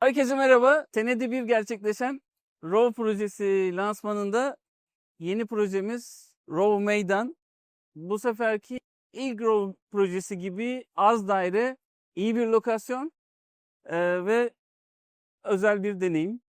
Herkese merhaba. Senede bir gerçekleşen ROV projesi lansmanında yeni projemiz ROV Meydan. Bu seferki ilk ROV projesi gibi az daire, iyi bir lokasyon eee, ve özel bir deneyim.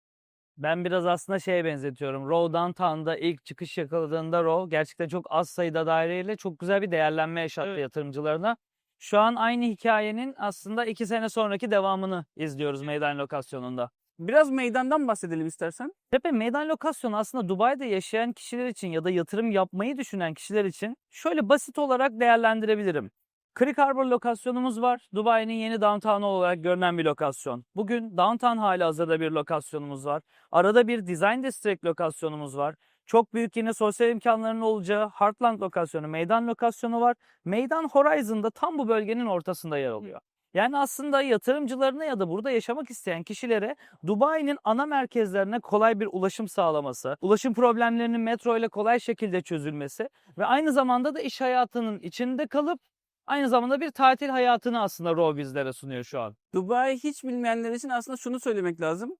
Ben biraz aslında şeye benzetiyorum. Row Downtown'da ilk çıkış yakaladığında Row gerçekten çok az sayıda daireyle çok güzel bir değerlenme yaşattı Evet. yatırımcılarına. Şu an aynı hikayenin aslında iki sene sonraki devamını izliyoruz meydan lokasyonunda. Biraz meydandan bahsedelim istersen. Tepe meydan lokasyonu aslında Dubai'de yaşayan kişiler için ya da yatırım yapmayı düşünen kişiler için şöyle basit olarak değerlendirebilirim. Creek Harbor lokasyonumuz var. Dubai'nin yeni downtown'u olarak görünen bir lokasyon. Bugün downtown hali hazırda bir lokasyonumuz var. Arada bir design district lokasyonumuz var. Çok büyük yine sosyal imkanların olacağı Heartland lokasyonu, meydan lokasyonu var. Meydan Horizon'da tam bu bölgenin ortasında yer alıyor. Yani aslında yatırımcılarına ya da burada yaşamak isteyen kişilere Dubai'nin ana merkezlerine kolay bir ulaşım sağlaması, ulaşım problemlerinin metro ile kolay şekilde çözülmesi ve aynı zamanda da iş hayatının içinde kalıp aynı zamanda bir tatil hayatını aslında Row bizlere sunuyor şu an. Dubai hiç bilmeyenler için aslında şunu söylemek lazım.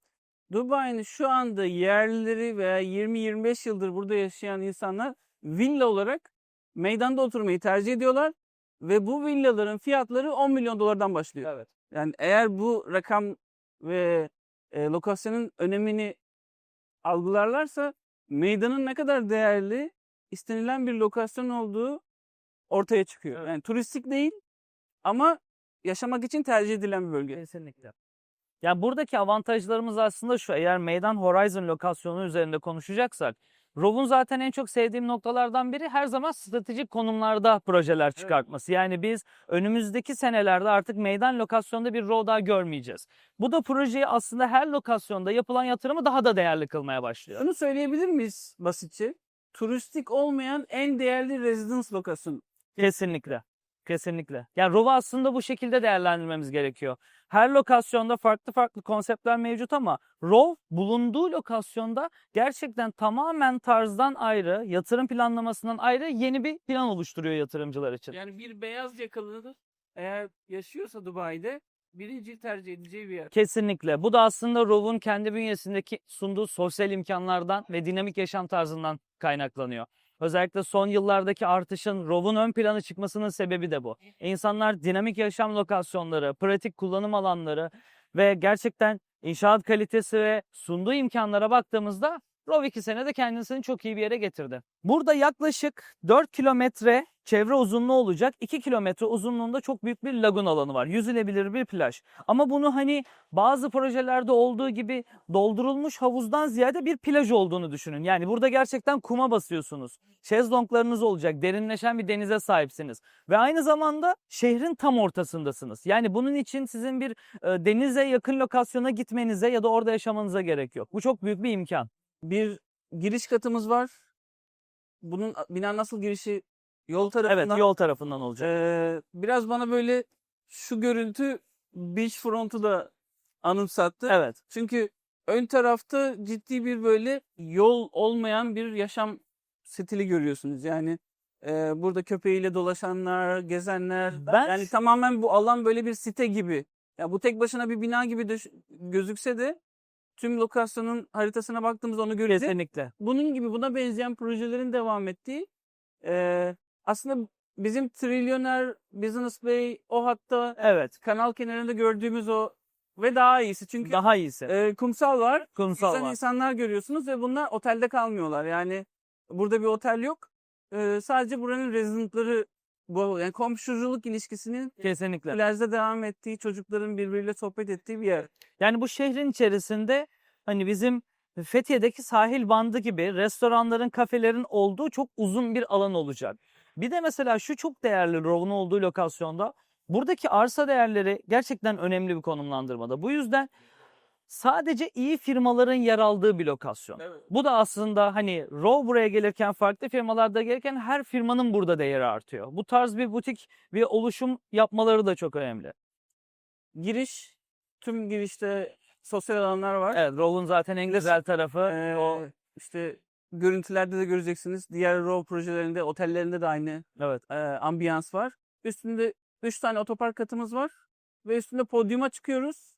Dubai'nin şu anda yerlileri veya 20-25 yıldır burada yaşayan insanlar villa olarak meydanda oturmayı tercih ediyorlar ve bu villaların fiyatları 10 milyon dolardan başlıyor. Evet. Yani eğer bu rakam ve e, lokasyonun önemini algılarlarsa meydanın ne kadar değerli istenilen bir lokasyon olduğu ortaya çıkıyor. Evet. Yani turistik değil ama yaşamak için tercih edilen bir bölge. Kesinlikle. Ya buradaki avantajlarımız aslında şu. Eğer Meydan Horizon lokasyonu üzerinde konuşacaksak, Rov'un zaten en çok sevdiğim noktalardan biri her zaman stratejik konumlarda projeler çıkartması. Yani biz önümüzdeki senelerde artık meydan lokasyonda bir Rov daha görmeyeceğiz. Bu da projeyi aslında her lokasyonda yapılan yatırımı daha da değerli kılmaya başlıyor. Şunu söyleyebilir miyiz basitçe? Turistik olmayan en değerli residence lokasyonu. Kesinlikle. Kesinlikle. Yani ROV'u aslında bu şekilde değerlendirmemiz gerekiyor. Her lokasyonda farklı farklı konseptler mevcut ama ROV bulunduğu lokasyonda gerçekten tamamen tarzdan ayrı, yatırım planlamasından ayrı yeni bir plan oluşturuyor yatırımcılar için. Yani bir beyaz yakalı eğer yaşıyorsa Dubai'de birinci tercih edeceği bir yer. Kesinlikle. Bu da aslında ROV'un kendi bünyesindeki sunduğu sosyal imkanlardan ve dinamik yaşam tarzından kaynaklanıyor. Özellikle son yıllardaki artışın ROV'un ön plana çıkmasının sebebi de bu. İnsanlar dinamik yaşam lokasyonları, pratik kullanım alanları ve gerçekten inşaat kalitesi ve sunduğu imkanlara baktığımızda ROV 2 senede kendisini çok iyi bir yere getirdi. Burada yaklaşık 4 kilometre çevre uzunluğu olacak. 2 kilometre uzunluğunda çok büyük bir lagun alanı var. Yüzülebilir bir plaj. Ama bunu hani bazı projelerde olduğu gibi doldurulmuş havuzdan ziyade bir plaj olduğunu düşünün. Yani burada gerçekten kuma basıyorsunuz. Şezlonglarınız olacak. Derinleşen bir denize sahipsiniz. Ve aynı zamanda şehrin tam ortasındasınız. Yani bunun için sizin bir e, denize yakın lokasyona gitmenize ya da orada yaşamanıza gerek yok. Bu çok büyük bir imkan. Bir giriş katımız var. Bunun bina nasıl girişi yol tarafından. Evet yol tarafından olacak. Ee, biraz bana böyle şu görüntü beachfront'u da anımsattı. Evet. Çünkü ön tarafta ciddi bir böyle yol olmayan bir yaşam stili görüyorsunuz. Yani e, burada köpeğiyle dolaşanlar, gezenler. Ben- Yani tamamen bu alan böyle bir site gibi. Ya bu tek başına bir bina gibi gözükse de tüm lokasyonun haritasına baktığımızda onu göreceğiz. Kesinlikle. Bunun gibi buna benzeyen projelerin devam ettiği e, aslında bizim Trilyoner, Business Bay o hatta Evet. kanal kenarında gördüğümüz o ve daha iyisi. Çünkü Daha iyisi. e, kumsal var. Kumsal Güzel var. insanlar görüyorsunuz ve bunlar otelde kalmıyorlar. Yani burada bir otel yok. E, sadece buranın residentları bu yani komşuculuk ilişkisinin Kesinlikle. plajda devam ettiği, çocukların birbiriyle sohbet ettiği bir yer. Yani bu şehrin içerisinde hani bizim Fethiye'deki sahil bandı gibi restoranların, kafelerin olduğu çok uzun bir alan olacak. Bir de mesela şu çok değerli Rov'un olduğu lokasyonda buradaki arsa değerleri gerçekten önemli bir konumlandırmada. Bu yüzden sadece iyi firmaların yer aldığı bir lokasyon. Evet. Bu da aslında hani Rov buraya gelirken farklı firmalarda gelirken her firmanın burada değeri artıyor. Bu tarz bir butik bir oluşum yapmaları da çok önemli. Giriş, tüm girişte sosyal alanlar var. Evet Rov'un zaten en güzel tarafı Ee, o. işte görüntülerde de göreceksiniz. Diğer RAW projelerinde, otellerinde de aynı Evet. e, ambiyans var. Üstünde 3 tane otopark katımız var ve üstünde podyuma çıkıyoruz.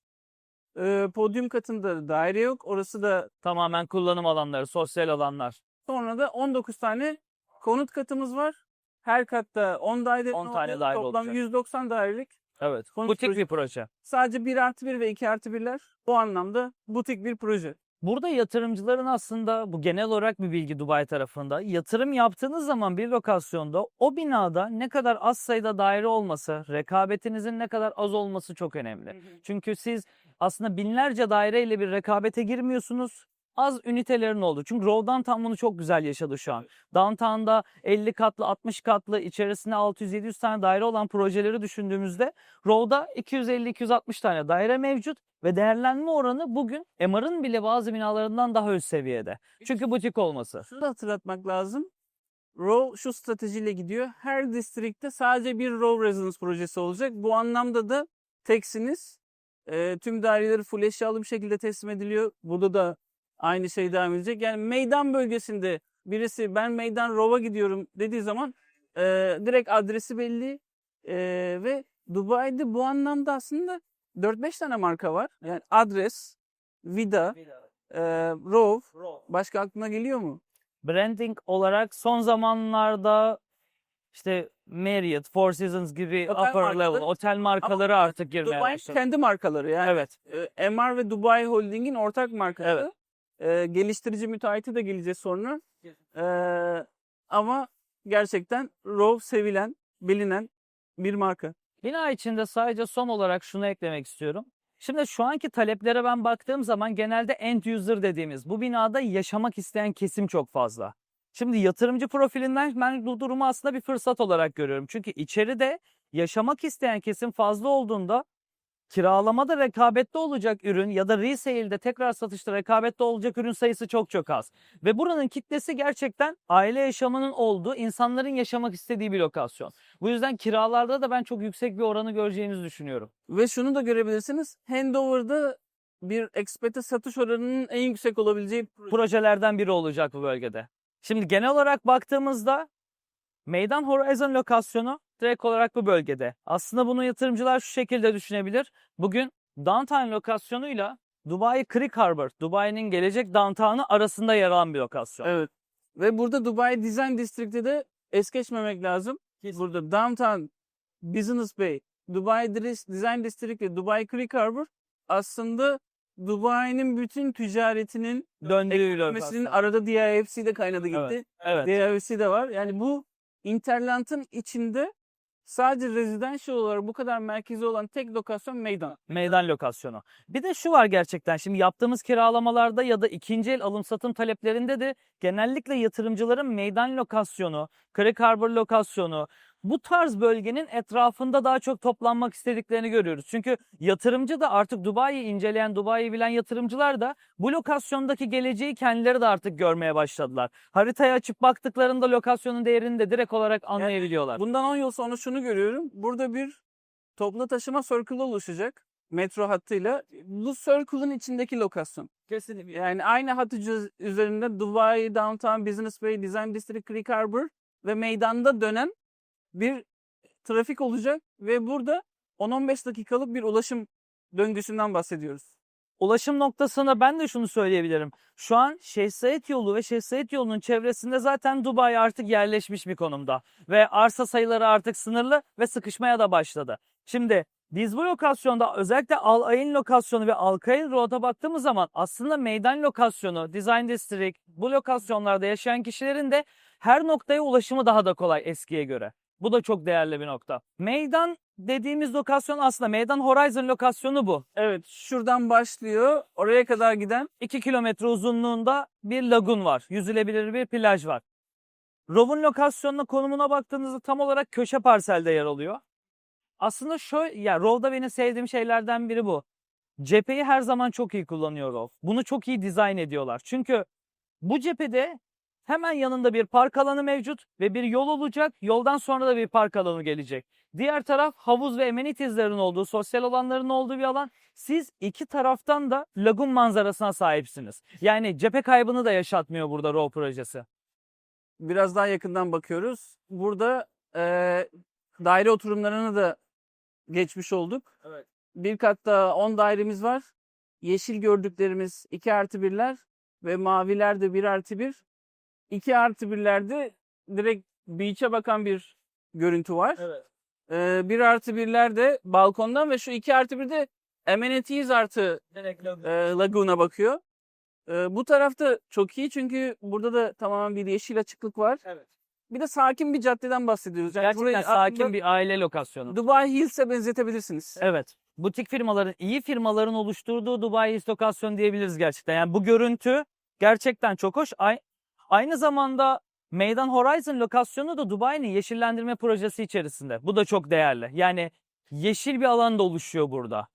Ee, podyum katında daire yok. Orası da Tamamen kullanım alanları, sosyal alanlar. sonra da 19 tane konut katımız var. Her katta 10 daire 10 tane oluyor. daire Toplam olacak. 190 dairelik. Evet. Konut Butik proje- bir proje. Sadece 1 artı 1 ve 2 artı 1'ler bu anlamda butik bir proje. Burada yatırımcıların aslında bu genel olarak bir bilgi Dubai tarafında. Yatırım yaptığınız zaman bir lokasyonda o binada ne kadar az sayıda daire olması, rekabetinizin ne kadar az olması çok önemli. Çünkü siz aslında binlerce daireyle bir rekabete girmiyorsunuz. Az ünitelerin oldu. Çünkü Row Downtown bunu çok güzel yaşadı şu an. Downtown'da 50 katlı, 60 katlı, içerisinde 600-700 tane daire olan projeleri düşündüğümüzde Row'da 250-260 tane daire mevcut ve değerlenme oranı bugün MR'ın bile bazı binalarından daha üst seviyede. Çünkü butik olması. Şunu hatırlatmak lazım. Row şu stratejiyle gidiyor. Her distrikte sadece bir Row Residence projesi olacak. Bu anlamda da teksiniz. e, tüm daireleri full eşyalı bir şekilde teslim ediliyor. Burada da aynı şey devam edecek. Yani meydan bölgesinde birisi ben meydan Row'a gidiyorum dediği zaman e, direkt adresi belli. E, ve Dubai'de bu anlamda aslında 4-5 tane marka var. Yani adres, Vida, e, Row. Başka aklına geliyor mu? Branding olarak son zamanlarda işte Marriott, Four Seasons gibi Otel upper level markaları. otel markaları artık girmeye başladı. kendi markaları yani. Evet. e, MR ve Dubai Holding'in ortak markası. E, geliştirici müteahhiti de geleceğiz sonra. E, ama gerçekten Row sevilen, bilinen bir marka. Bina içinde sadece son olarak şunu eklemek istiyorum. Şimdi şu anki taleplere ben baktığım zaman genelde end user dediğimiz bu binada yaşamak isteyen kesim çok fazla. Şimdi yatırımcı profilinden ben bu durumu aslında bir fırsat olarak görüyorum. Çünkü içeride yaşamak isteyen kesim fazla olduğunda kiralamada rekabette olacak ürün ya da resale'de tekrar satışta rekabette olacak ürün sayısı çok çok az. Ve buranın kitlesi gerçekten aile yaşamının olduğu, insanların yaşamak istediği bir lokasyon. Bu yüzden kiralarda da ben çok yüksek bir oranı göreceğinizi düşünüyorum. Ve şunu da görebilirsiniz. Handover'da bir expete satış oranının en yüksek olabileceği proje. Projelerden biri olacak bu bölgede. Şimdi genel olarak baktığımızda Meydan Horizon lokasyonu direkt olarak bu bölgede. Aslında bunu yatırımcılar şu şekilde düşünebilir. Bugün downtown lokasyonuyla Dubai Creek Harbor, Dubai'nin gelecek downtown'ı arasında yer alan bir lokasyon. Evet. Ve burada Dubai Design District'te de es geçmemek lazım. Burada Downtown, Business Bay, Dubai Design District ve Dubai Creek Harbor aslında Dubai'nin bütün ticaretinin Döndüğü lokasyon. arada DIFC de kaynadı gitti. Evet, Evet. DIFC de var. Yani bu Interland'ın içinde sadece residential olarak bu kadar merkezi olan tek lokasyon meydan. Meydan lokasyonu. Bir de şu var gerçekten şimdi yaptığımız kiralamalarda ya da ikinci el alım satım taleplerinde de genellikle yatırımcıların meydan lokasyonu, Creek Harbor lokasyonu bu tarz bölgenin etrafında daha çok toplanmak istediklerini görüyoruz. Çünkü yatırımcı da artık Dubai'yi inceleyen, Dubai'yi bilen yatırımcılar da bu lokasyondaki geleceği kendileri de artık görmeye başladılar. Haritayı açıp baktıklarında lokasyonun değerini de direkt olarak anlayabiliyorlar. Bundan 10 yıl sonra şunu görüyorum. Burada bir toplu taşıma circle oluşacak metro hattıyla. Bu circle'ın içindeki lokasyon. Kesinlikle. Yani aynı hat üze- üzerinde Dubai, Downtown, Business Bay, Design District, Creek Harbor ve meydanda dönen bir trafik olacak ve burada 10-15 dakikalık bir ulaşım döngüsünden bahsediyoruz. Ulaşım noktasında ben de şunu söyleyebilirim. Şu an Said yolu ve Said yolunun çevresinde zaten Dubai artık yerleşmiş bir konumda. Ve arsa sayıları artık sınırlı ve sıkışmaya da başladı. Şimdi biz bu lokasyonda özellikle Al Ain lokasyonu ve Al Kain Road'a baktığımız zaman aslında meydan lokasyonu, Design District, bu lokasyonlarda yaşayan kişilerin de her noktaya ulaşımı daha da kolay eskiye göre. Bu da çok değerli bir nokta. Meydan dediğimiz lokasyon aslında Meydan Horizon lokasyonu bu. Evet şuradan başlıyor oraya kadar giden 2 kilometre uzunluğunda bir lagun var. Yüzülebilir bir plaj var. Rov'un lokasyonuna konumuna baktığınızda tam olarak köşe parselde yer alıyor. Aslında şöyle, ya Rov'da benim sevdiğim şeylerden biri bu. Cepheyi her zaman çok iyi kullanıyor Rov. Bunu çok iyi dizayn ediyorlar. Çünkü bu cephede hemen yanında bir park alanı mevcut ve bir yol olacak. Yoldan sonra da bir park alanı gelecek. Diğer taraf havuz ve amenitieslerin olduğu, sosyal alanların olduğu bir alan. Siz iki taraftan da lagun manzarasına sahipsiniz. Yani cephe kaybını da yaşatmıyor burada Rov projesi. biraz daha yakından bakıyoruz. Burada e, daire oturumlarını da geçmiş olduk. Evet. Bir katta 10 dairemiz var. yeşil gördüklerimiz 2 artı 1'ler ve maviler de 1 artı 1. 2 artı 1'lerde direkt beach'e bakan bir görüntü var. Evet. Ee, 1 artı 1'ler de balkondan ve şu 2 artı 1'de amenities artı Direkt e, Lagoon'a bakıyor. E, bu tarafta çok iyi çünkü burada da tamamen bir yeşil açıklık var. Evet. Bir de sakin bir caddeden bahsediyoruz. Yani Gerçekten burayı sakin bir aile lokasyonu. Dubai Hills'e benzetebilirsiniz. Evet. Butik firmaların, iyi firmaların oluşturduğu Dubai Hills lokasyon diyebiliriz gerçekten. Yani bu görüntü gerçekten çok hoş. Ay- aynı zamanda Meydan Horizon lokasyonu da Dubai'nin yeşillendirme projesi içerisinde. Bu da çok değerli. Yani yeşil bir alan da oluşuyor burada.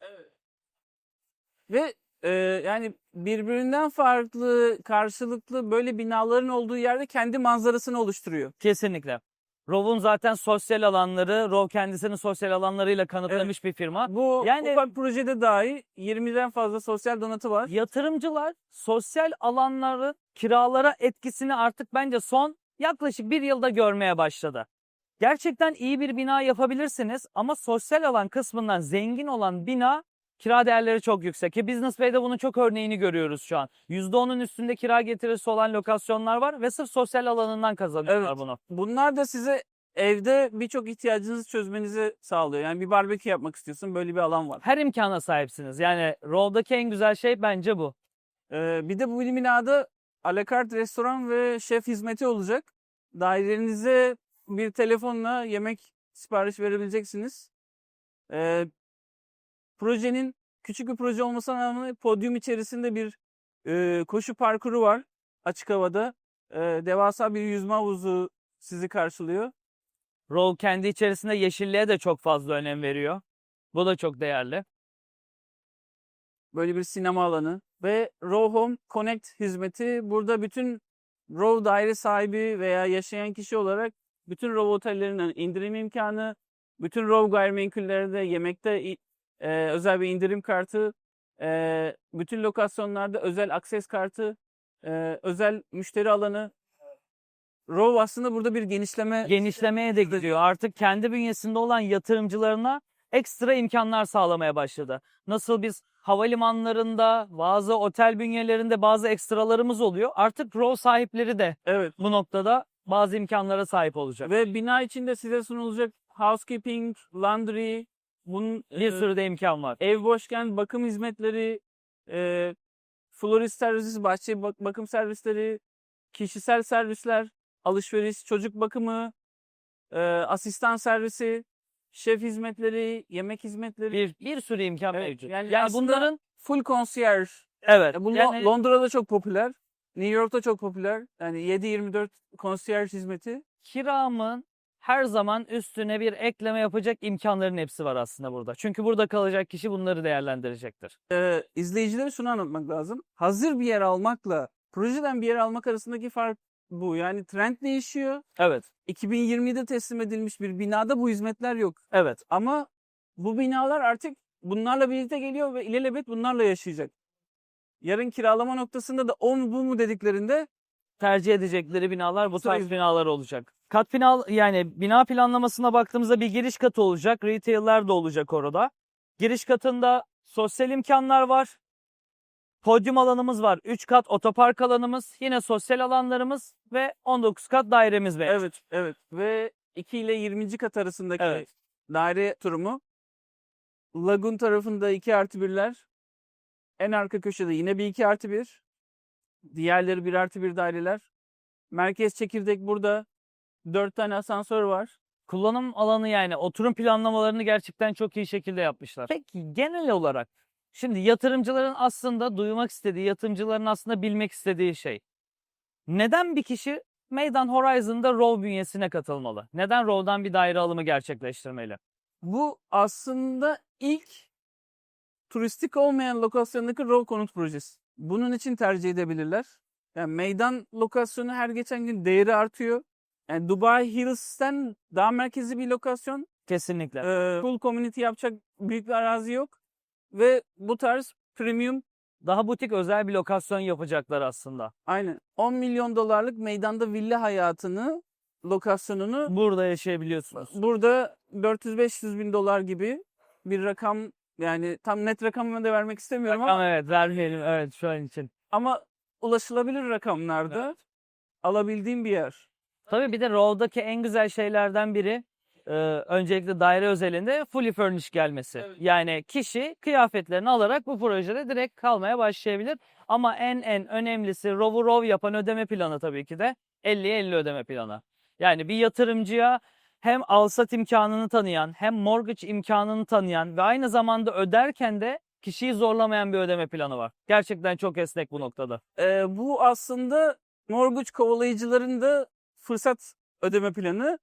Ve e, yani birbirinden farklı, karşılıklı böyle binaların olduğu yerde kendi manzarasını oluşturuyor. Kesinlikle. Rov'un zaten sosyal alanları, Rov kendisini sosyal alanlarıyla kanıtlamış bir firma. Bu Yani- ufak projede dahi 20'den fazla sosyal donatı var. Yatırımcılar sosyal alanları kiralara etkisini artık bence son yaklaşık bir yılda görmeye başladı. Gerçekten iyi bir bina yapabilirsiniz ama sosyal alan kısmından zengin olan bina kira değerleri çok yüksek. Ki Business Bay'de bunun çok örneğini görüyoruz şu an. %10'un üstünde kira getirisi olan lokasyonlar var ve sırf sosyal alanından kazanıyorlar Evet. bunu. Bunlar da size evde birçok ihtiyacınızı çözmenizi sağlıyor. Yani bir barbekü yapmak istiyorsun böyle bir alan var. Her imkana sahipsiniz. Yani Rov'daki en güzel şey bence bu. Ee, bir de bu binada alakart restoran ve şef hizmeti olacak. Dairenize bir telefonla yemek sipariş verebileceksiniz. Ee, projenin küçük bir proje olmasına rağmen podyum içerisinde bir e, koşu parkuru var açık havada. Ee, devasa bir yüzme havuzu sizi karşılıyor. Rov kendi içerisinde yeşilliğe de çok fazla önem veriyor. Bu da çok değerli. böyle bir sinema alanı ve Row Home Connect hizmeti burada bütün Row daire sahibi veya yaşayan kişi olarak bütün Row otellerinden indirim imkanı, bütün Row gayrimenkullerde yemekte e, özel bir indirim kartı, e, bütün lokasyonlarda özel akses kartı, e, özel müşteri alanı. Row aslında burada bir genişleme genişlemeye de gidiyor. Artık kendi bünyesinde olan yatırımcılarına ekstra imkanlar sağlamaya başladı. Nasıl biz havalimanlarında, bazı otel bünyelerinde bazı ekstralarımız oluyor. Artık row sahipleri de evet bu noktada bazı imkanlara sahip olacak. ve bina içinde size sunulacak housekeeping, laundry, bunun Bir sürü de imkan var. ev boşken bakım hizmetleri, e, florist servisi, bahçe bak- bakım servisleri, kişisel servisler, alışveriş, çocuk bakımı, e, asistan servisi, şef hizmetleri, yemek hizmetleri. Bir, bir sürü imkan Evet, mevcut. yani Yani, bunların Full concierge. evet. E, bu yani Londra'da çok popüler. New York'ta çok popüler. Yani 7-24 concierge hizmeti. kiramın her zaman üstüne bir ekleme yapacak imkanların hepsi var aslında burada. Çünkü burada kalacak kişi bunları değerlendirecektir. E, izleyicilere şunu anlatmak lazım. Hazır bir yer almakla projeden bir yer almak arasındaki fark bu. Yani trend değişiyor. Evet. 2020'de teslim edilmiş bir binada bu hizmetler yok. Evet. Ama bu binalar artık bunlarla birlikte geliyor ve ilelebet bunlarla yaşayacak. Yarın kiralama noktasında da o mu bu mu dediklerinde tercih edecekleri binalar bu tarz binalar olacak. Kat bina yani bina planlamasına baktığımızda bir giriş katı olacak, retail'ler de olacak orada. Giriş katında sosyal imkanlar var. Podyum alanımız var. 3 kat otopark alanımız, yine sosyal alanlarımız ve 19 kat dairemiz mevcut. evet evet ve 2 ile 20. kat arasındaki Evet. daire turumu Lagun tarafında 2 artı 1'ler en arka köşede yine bir 2 artı 1 diğerleri 1 artı 1 daireler merkez çekirdek burada 4 tane asansör var Kullanım alanı yani oturum planlamalarını gerçekten çok iyi şekilde yapmışlar. Peki genel olarak şimdi yatırımcıların aslında duymak istediği, yatırımcıların aslında bilmek istediği şey. Neden bir kişi Meydan Horizon'da Row bünyesine katılmalı? Neden Row'dan bir daire alımı gerçekleştirmeli? Bu aslında ilk turistik olmayan lokasyondaki row konut projesi. Bunun için tercih edebilirler. Yani meydan lokasyonu her geçen gün değeri artıyor. Yani Dubai Hills'ten daha merkezi bir lokasyon. Kesinlikle. Ee, full community yapacak büyük bir arazi yok. Ve bu tarz premium Daha butik özel bir lokasyon yapacaklar aslında. aynı 10 milyon dolarlık meydanda villa hayatını lokasyonunu Burada yaşayabiliyorsunuz. burada 400-500 bin dolar gibi bir rakam Yani tam net rakamını da vermek istemiyorum Ama ama, evet vermeyelim evet şu an için. ama ulaşılabilir rakamlarda alabildiğim bir yer. Tabii bir de Raw'daki en güzel şeylerden biri e, öncelikle daire özelinde fully furnished gelmesi. Evet. Yani kişi kıyafetlerini alarak bu projede direkt kalmaya başlayabilir. Ama en en önemlisi Raw'u Raw yapan ödeme planı tabii ki de 50'ye 50 ödeme planı. Yani bir yatırımcıya hem alsat imkanını tanıyan hem mortgage imkanını tanıyan ve aynı zamanda öderken de kişiyi zorlamayan bir ödeme planı var. Gerçekten çok esnek bu noktada. Ee, bu aslında mortgage kovalayıcıların da fırsat ödeme planı.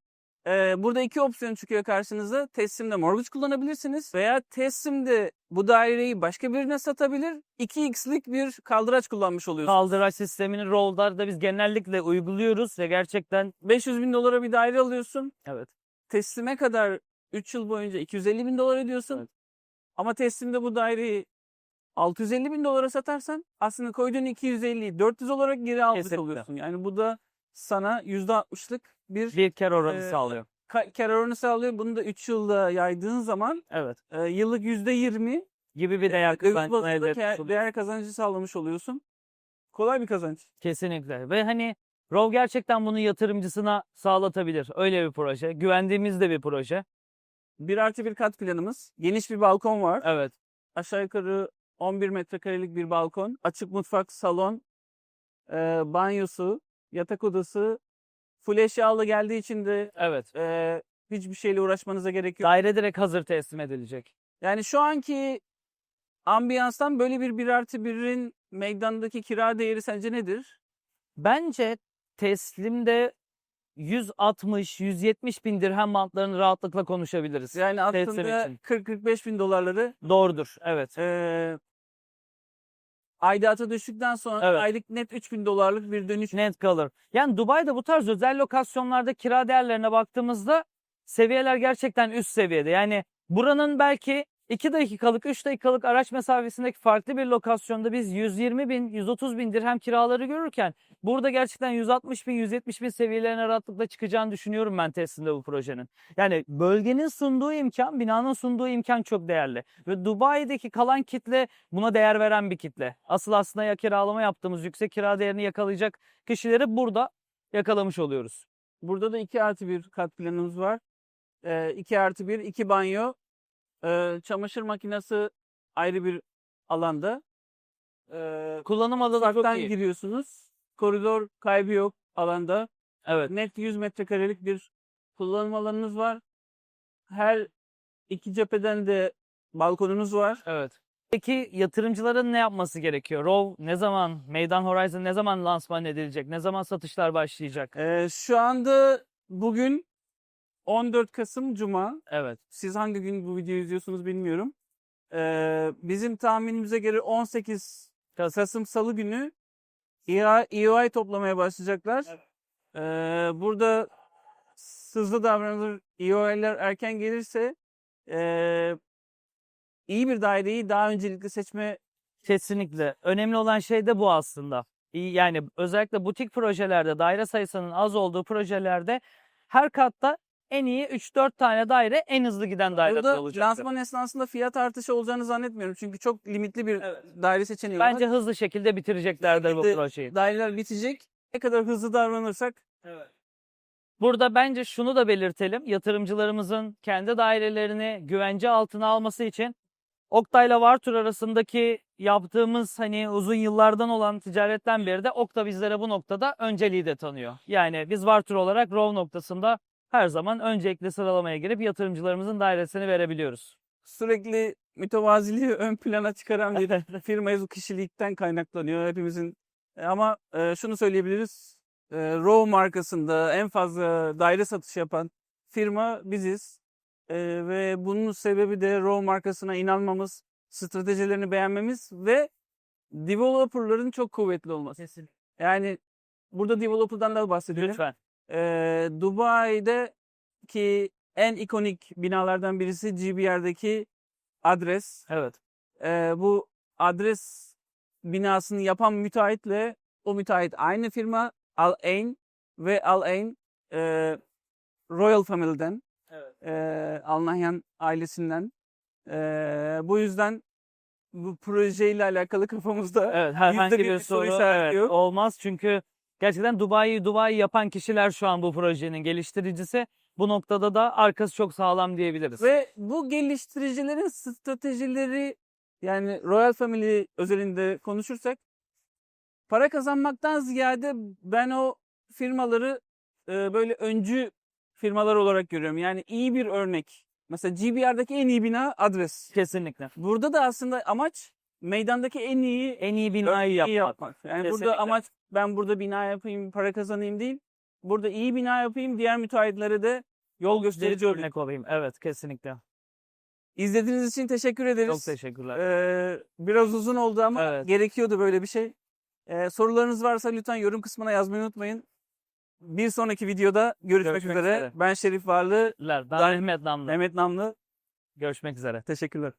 Ee, burada iki opsiyon çıkıyor karşınıza. Teslimde mortgage kullanabilirsiniz veya teslimde bu daireyi başka birine satabilir. 2x'lik bir kaldıraç kullanmış oluyorsunuz. Kaldıraç sistemini Raw'larda biz genellikle uyguluyoruz ve gerçekten 500 bin dolara bir daire alıyorsun. evet Teslime kadar 3 yıl boyunca 250 bin dolar ödüyorsun. Evet. Ama teslimde bu daireyi 650 bin dolara satarsan aslında koyduğun 250'yi 400 olarak geri almış Kesinlikle. oluyorsun. Yani bu da sana %60'lık bir bir kar oranı Ee, sağlıyor. ka- kar oranı sağlıyor. Bunu da 3 yılda yaydığın zaman Evet. e, yıllık %20 Gibi bir değer kazancı elde etmiş değer kazancı sağlamış oluyorsun. Kolay bir kazanç. Kesinlikle. Ve hani Raw gerçekten bunu yatırımcısına sağlatabilir. Öyle bir proje. Güvendiğimiz de bir proje. 1 artı 1 kat planımız. Geniş bir balkon var. Evet. aşağı yukarı 11 metrekarelik bir balkon, açık mutfak, salon, e, banyosu, yatak odası, full eşyalı geldiği için de Evet. e, hiçbir şeyle uğraşmanıza gerek yok. Daire direkt hazır teslim edilecek. Yani şu anki ambiyanstan böyle bir 1 artı 1'in meydandaki kira değeri sence nedir? Bence teslimde 160-170 bin dirhem bantlarını rahatlıkla konuşabiliriz. Yani Teslim aslında için. 40-45 bin dolarları Doğrudur. Evet. e, aidatı düştükten sonra Evet. aylık net 3 bin dolarlık bir dönüş Net kalır. Yani Dubai'de bu tarz özel lokasyonlarda kira değerlerine baktığımızda seviyeler gerçekten üst seviyede. Yani buranın belki 2 dakikalık, 3 dakikalık araç mesafesindeki farklı bir lokasyonda biz 120 bin, 130 bin dirhem kiraları görürken burada gerçekten 160 bin, 170 bin seviyelerine rahatlıkla çıkacağını düşünüyorum ben teslimde bu projenin. Yani bölgenin sunduğu imkan, binanın sunduğu imkan çok değerli. Ve Dubai'deki kalan kitle buna değer veren bir kitle. Asıl aslında ya kiralama yaptığımız yüksek kira değerini yakalayacak kişileri burada yakalamış oluyoruz. Burada da 2 artı 1 kat planımız var. 2 artı 1, 2 banyo. Ee, çamaşır makinesi ayrı bir alanda. Ee, Kullanım çok iyi. giriyorsunuz. Koridor kaybı yok alanda. Evet. Net 100 metrekarelik bir kullanım alanınız var. Her iki cepheden de balkonunuz var. Evet. Peki yatırımcıların ne yapması gerekiyor? Row ne zaman, Meydan Horizon ne zaman lansman edilecek? Ne zaman satışlar başlayacak? Ee, şu anda bugün 14 Kasım Cuma. Evet. Siz hangi gün bu videoyu izliyorsunuz bilmiyorum. Ee, bizim tahminimize göre 18 Kasım Salı günü EOI toplamaya başlayacaklar. Ee, burada hızlı davranılır. EOI'ler erken gelirse ee, iyi bir daireyi daha öncelikli seçme Kesinlikle. Önemli olan şey de bu aslında. Yani özellikle butik projelerde, daire sayısının az olduğu projelerde her katta en iyi 3-4 tane daire en hızlı giden daire Burada olacak. lansman esnasında fiyat artışı olacağını zannetmiyorum. Çünkü çok limitli bir daire seçeneği var. Bence hızlı şekilde bitireceklerdir bu projeyi. Daireler bitecek. Ne kadar hızlı davranırsak Burada bence şunu da belirtelim. Yatırımcılarımızın kendi dairelerini güvence altına alması için Oktay'la Vartur arasındaki yaptığımız hani uzun yıllardan olan ticaretten beri de Okta bizlere bu noktada önceliği de tanıyor. Yani biz Vartur olarak Rov noktasında her zaman öncelikli sıralamaya girip yatırımcılarımızın dairesini verebiliyoruz. sürekli mütevaziliği ön plana çıkaran bir firmayız. Bu kişilikten kaynaklanıyor hepimizin. E, Ama e, şunu söyleyebiliriz. E, Row markasında en fazla daire satışı yapan firma biziz. Ve bunun sebebi de Row markasına inanmamız, stratejilerini beğenmemiz ve developerların çok kuvvetli olması. Yani burada developer'dan da bahsedelim. Lütfen. Ee, Dubai'deki en ikonik binalardan birisi GBR'deki adres. Evet. Ee, bu adres binasını yapan müteahhitle o müteahhit aynı firma Al Ain ve Al Ain e, Royal Family'den Evet. e, Al Nahyan ailesinden Ee, bu yüzden bu projeyle alakalı kafamızda Evet, herhangi bir bir soru soru evet, yok. olmaz çünkü gerçekten Dubai'yi Dubai yapan kişiler şu an bu projenin geliştiricisi. Bu noktada da arkası çok sağlam diyebiliriz. Ve bu geliştiricilerin stratejileri yani Royal Family özelinde konuşursak para kazanmaktan ziyade ben o firmaları e, böyle öncü firmalar olarak görüyorum. Yani iyi bir örnek. Mesela GBR'daki en iyi bina adres. Kesinlikle. Burada da aslında amaç meydandaki en iyi En iyi binayı örneği yapmak. Yani Kesinlikle. burada amaç ben burada bina yapayım, para kazanayım değil. Burada iyi bina yapayım, diğer müteahhitlere de yol gösterici örnek. örnek olayım. Evet, kesinlikle. İzlediğiniz için teşekkür ederiz. Çok teşekkürler. Ee, biraz uzun oldu ama Evet. gerekiyordu böyle bir şey. Ee, sorularınız varsa lütfen yorum kısmına yazmayı unutmayın. Bir sonraki videoda görüşmek, Görüşmek üzere. üzere. Ben Şerif Varlı, Ben Mehmet Namlı. Mehmet Namlı. Görüşmek üzere. Teşekkürler.